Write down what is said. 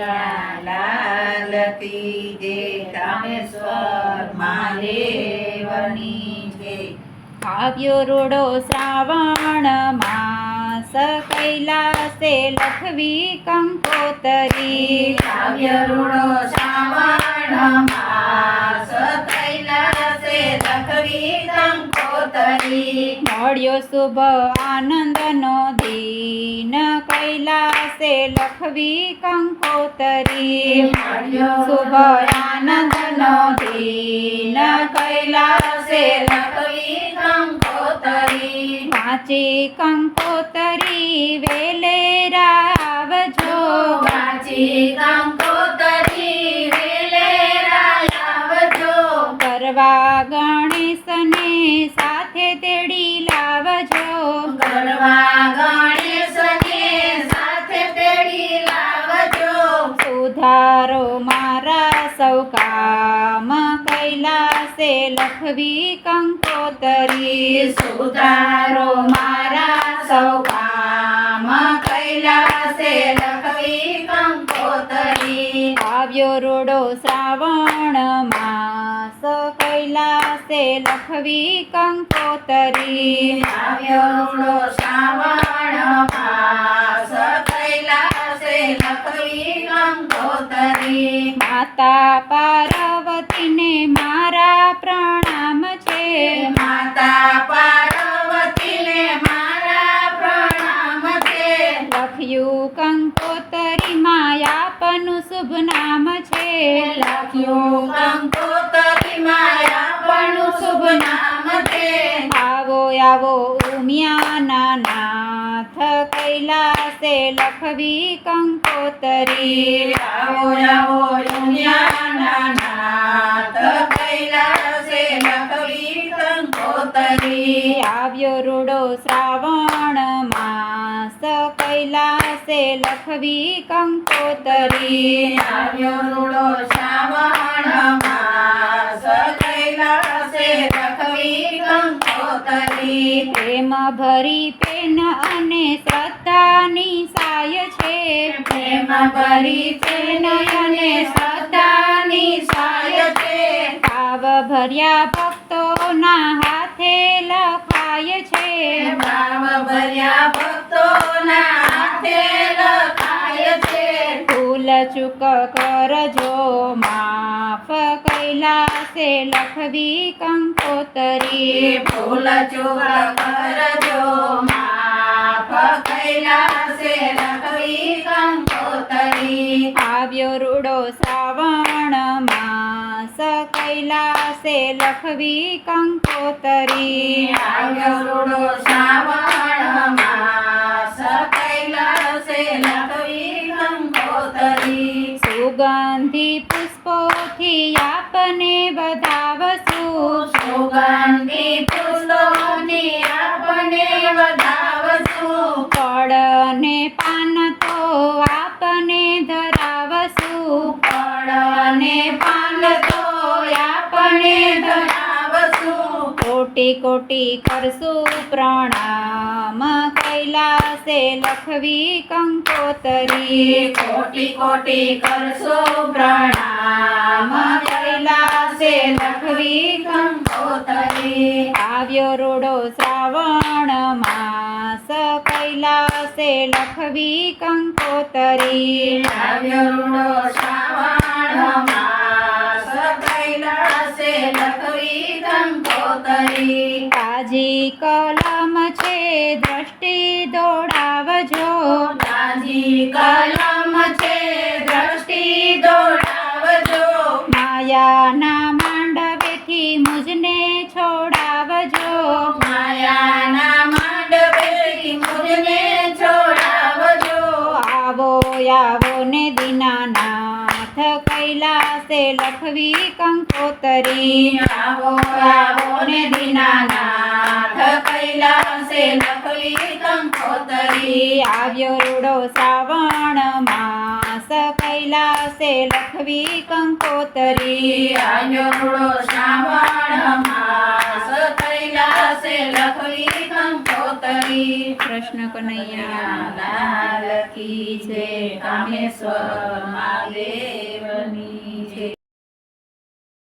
લાલ કી જય રામેશ્વર મહાદેવની જય આવ્યો રોડો શ્રાવણ માસ કૈલાસે લખવી કંકોતરી આવ્યો રોડો શ્રાવણ માસ કૈલાસે લખવી મળ્યો શુભ આનંદનો દીન કૈલાસે લખવી કંકોતરી. મળ્યો શુભ આનંદનો દીન કૈલાસે લખવી કંકોતરી. વાંચી કંકોતરી વેલે રાવજો. વાંચી કંકોતરી વેલે રાવજો. કરવા ગણેશને સાથે તેડી લાવજો. ગણવા ગણેશને સાથે તેડી લાવજો. સુધારો મારા સૌ કામ કૈલાસે લખવી કંકોતરી. સુધારો મારા સૌ કામ કૈલાસે લખવી કંકોતરી. આવ્યો રોડો માસ કૈલાસે લખવી કંકોતરી. આવ્યો શ્રાવણ માસ. કૈલાસે લખવી કંકોતરી. માતા પાર્વતીને મારા પ્રણામ છે. માતા પાર્વતીને મારા પ્રણામ છે. લખ્યું કંકોતરી માયાપનું શુભ નામ છે. લખ્યું કંકોતરી આવો આવો ઉમિયાના નાથ કૈલાસે લખવી કંકોતરી. આવો આવો દુનિયાના નાથ કૈલાસે લખવી કંકોતરી. આવ્યો રૂડો શ્રાવણ માસ કૈલાસે લખવી કંકોતરી. આવ્યો રૂડો શ્રાવણ માસ કંકોતરી પ્રેમ ભરી પેન અને શ્રદ્ધાની સાય છે. પ્રેમ ભરી પેન અને શ્રદ્ધાની સાય છે. ભાવ ભર્યા ભક્તોના હાથે લખાય છે. ભાવ ભર્યા ભક્તોના હાથે લખાય છે. ભૂલ ચૂક કરજો માફ કૈલાસે લખવી કંકોતરી. ભૂલ ચૂક કરજો કૈલાસે લખવી કંકોતરી. આવ્યો રૂડો શ્રાવણ માસ કૈલાસે લખવી કંકોતરી. આવ્યો રૂડો શ્રાવણ માસ કૈલાસે લખવી કંકોતરી સુગંધી પુષ્પોથી આપને વધાવશું. સુગંધી ફૂલોની આપને વધાવશું. ફળ ને પાન તો આપને ધરાવશું. ફળ ને પાન તો આપને ધરાવશું. કોટી કોટી કરશું પ્રણામ. કૈલાસે લખવી કંકોતરી. કોટી કોટી કરશો પ્રણામ. કૈલાસે લખવી કંકોતરી આવ્યો રોડો શ્રાવણ માસ કૈલાસે લખવી કંકોતરી આવ્યો રોડો શ્રાવણ માસ કૈલાસે લખવી કંકોતરી તાજી કલમ છે દ્રષ્ટિ દોડાવજો તાજી કલમ છે દ્રષ્ટિ દોડાવજો માયાના આવો ને દીનાનાથ કૈલાસે લખવી કંકોતરી. આવો આવો ને દીનાનાથ કૈલાસે લખવી કંકોતરી. આવ્યો રૂડો શ્રાવણ માસ કૈલાસે લખવી કંકોતરી. આવ્યો રૂડો શ્રાવણ માસ કૈલાસે લખવી શ્રી કૃષ્ણ કનૈયા કી જય કામેશ્વર મહાદેવની.